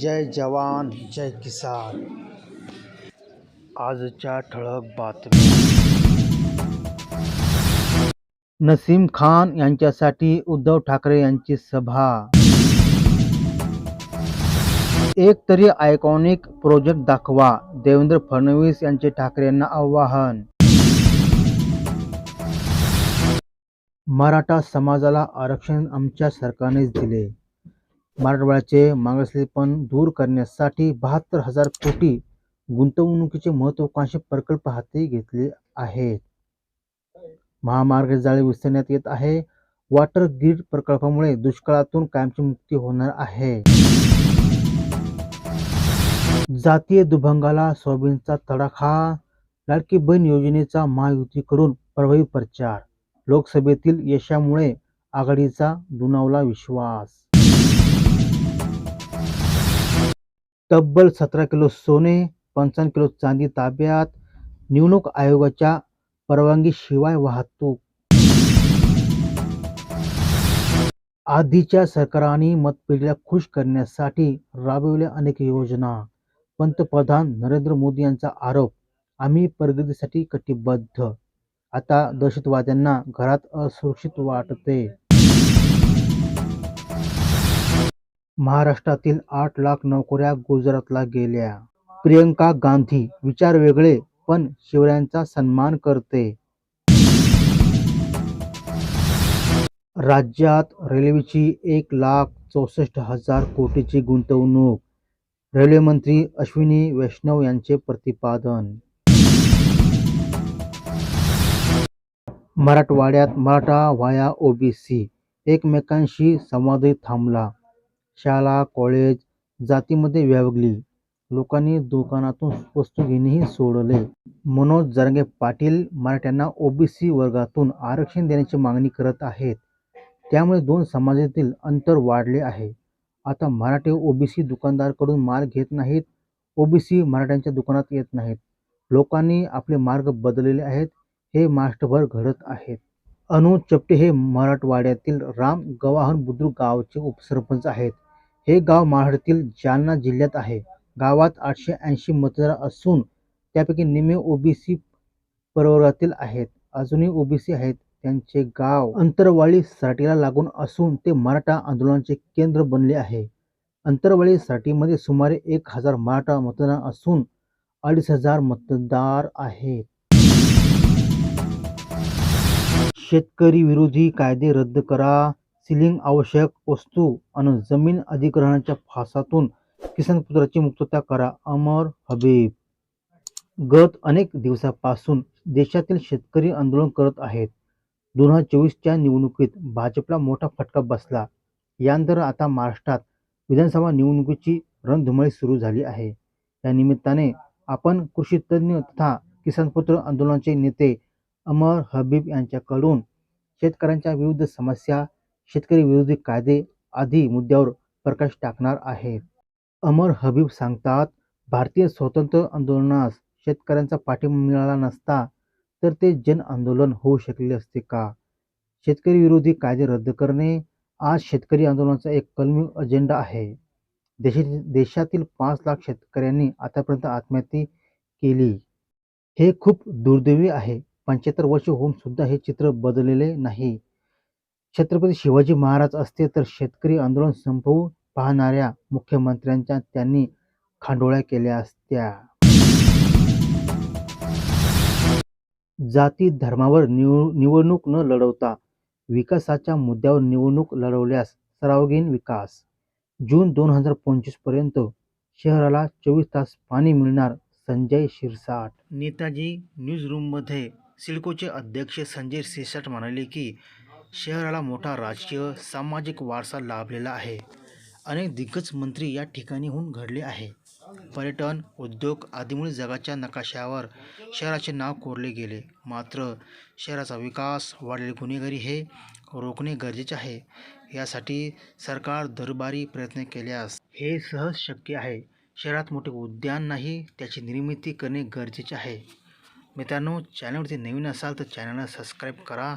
जय जवान जय किसान. आजच्या ठळक बातम्या. नसीम खान यांच्यासाठी उद्धव ठाकरे यांची सभा. एक तरी आयकॉनिक प्रोजेक्ट दाखवा देवेंद्र फडणवीस यांचे ठाकरेंना आवाहन. मराठा समाजाला आरक्षण आमच्या सरकारनेच दिले. मराठवाड्याचे मागासलेपण दूर करण्यासाठी बहात्तर हजार कोटी गुंतवणुकीचे महत्वाकांक्षी प्रकल्प हाती घेतले आहेत. महामार्ग जाळे विसरण्यात येत आहे. वॉटर ग्रीड प्रकल्पामुळे दुष्काळातून कायमची मुक्ती होणार आहे. जातीय दुभंगाला सोयाबीनचा तडाखा लाडकी बहीण योजनेचा महायुतीकडून प्रभावी प्रचार लोकसभेतील यशामुळे आघाडीचा दुणावला विश्वास. तब्बल सतरा किलो सोने पंचावन्न किलो चांदी ताब्यात निवडणूक आयोगाच्या परवानगीशिवाय वाहतूक. आधीच्या सरकारांनी मतपेढीला खुश करण्यासाठी राबविल्या अनेक योजना. पंतप्रधान नरेंद्र मोदी यांचा आरोप आम्ही प्रगतीसाठी कटिबद्ध. आता दहशतवाद्यांना घरात असुरक्षित वाटते. महाराष्ट्रातील आठ लाख नोकऱ्या गुजरातला गेल्या. प्रियंका गांधी विचार वेगळे पण शिवरायांचा सन्मान करते. राज्यात रेल्वेची एक लाख चौसष्ट हजार कोटीची गुंतवणूक रेल्वे मंत्री अश्विनी वैष्णव यांचे प्रतिपादन. मराठवाड्यात मराठा वाया ओबीसी एकमेकांशी संवादही थांबला. शाळा कॉलेज जातीमध्ये व्यावगली. लोकांनी दुकानातून वस्तू घेणेही सोडले. मनोज जरंगे पाटील मराठ्यांना ओबीसी वर्गातून आरक्षण देण्याची मागणी करत आहेत. त्यामुळे दोन समाजातील अंतर वाढले आहे. आता मराठे ओबीसी दुकानदारकडून माल घेत नाहीत ओबीसी मराठ्यांच्या दुकानात येत नाहीत. लोकांनी आपले मार्ग बदललेले आहेत हे महाराष्ट्रभर घडत आहेत. अनुज चपटे हे मराठवाड्यातील राम गवाहन बुद्रुक गावचे उपसरपंच आहेत. हे गाव महाराष्ट्रातील जालना जिल्ह्यात आहे. गावात आठशे ऐंशी मतदार असून त्यापैकी निम्मे ओबीसी प्रवर्गातील आहेत. अजूनही ओबीसी आहेत. त्यांचे गाव अंतरवाळी साठीला लागून असून ते मराठा आंदोलनाचे केंद्र बनले आहे. अंतरवाळी साठीमध्ये सुमारे एक हजार मराठा मतदार असून अडीच हजार मतदार आहेत. शेतकरी विरोधी कायदे रद्द करा. सिलिंग आवश्यक वस्तू आणि जमीन अधिग्रहणाच्या फासातून किसान पुत्राची मुक्तता करा अमर हबीब. गत अनेक दिवसापासून देशातील शेतकरी आंदोलन करत आहेत. दोन हजार चोवीसच्या निवडणुकीत भाजपला मोठा फटका बसला. यानंतर आता महाराष्ट्रात विधानसभा निवडणुकीची रणधुमाळी सुरू झाली आहे. या निमित्ताने आपण कृषी तज्ज्ञ तथा किसान पुत्र आंदोलनाचे नेते अमर हबीब यांच्याकडून शेतकऱ्यांच्या विविध समस्या शेतकरी विरोधी कायदे आदी मुद्द्यावर प्रकाश टाकणार आहे. अमर हबीब सांगतात भारतीय स्वातंत्र्य आंदोलनास शेतकऱ्यांचा पाठिंबा मिळाला नसता तर ते जन आंदोलन होऊ शकले असते का? शेतकरी विरोधी कायदे रद्द करणे आज शेतकरी आंदोलनाचा एक कलमी अजेंडा आहे. देशा देशातील पाच लाख शेतकऱ्यांनी आतापर्यंत आत्महत्या केली. हे खूप दुर्दैवी आहे. पंच्याहत्तर वर्ष होऊन सुद्धा हे चित्र बदललेले नाही. छत्रपती शिवाजी महाराज असते तर शेतकरी आंदोलन संपवू पाहणाऱ्या मुख्यमंत्र्यांच्या त्यांनी खांडोळ्या केल्या असत्या. जाती धर्मावर निव निवडणूक न लढवता विकासाच्या मुद्द्यावर निवडणूक लढवल्यास सरावगीन विकास. जून दोन हजार पंचवीसपर्यंत शहराला चोवीस तास पाणी मिळणार संजय शिरसाट. नेताजी न्यूज रूममध्ये सिल्कोचे अध्यक्ष संजय शिरसाट म्हणाले की शहराला मोठा राजकीय सामाजिक वारसा लाभलेला आहे. अनेक दिग्गज मंत्री या ठिकाणीहून घडले आहे. पर्यटन उद्योग आदीमुळे जगाच्या नकाशावर शहराचे नाव कोरले गेले. मात्र शहराचा विकास वाढलेली गुन्हेगारी हे रोखणे गरजेचे आहे. यासाठी सरकार दरबारी प्रयत्न केल्यास हे सहज शक्य आहे. शहरात मोठे उद्यान नाही त्याची निर्मिती करणे गरजेचे आहे. मित्रांनो चॅनलवरती नवीन असाल तर चॅनलला सबस्क्राईब करा.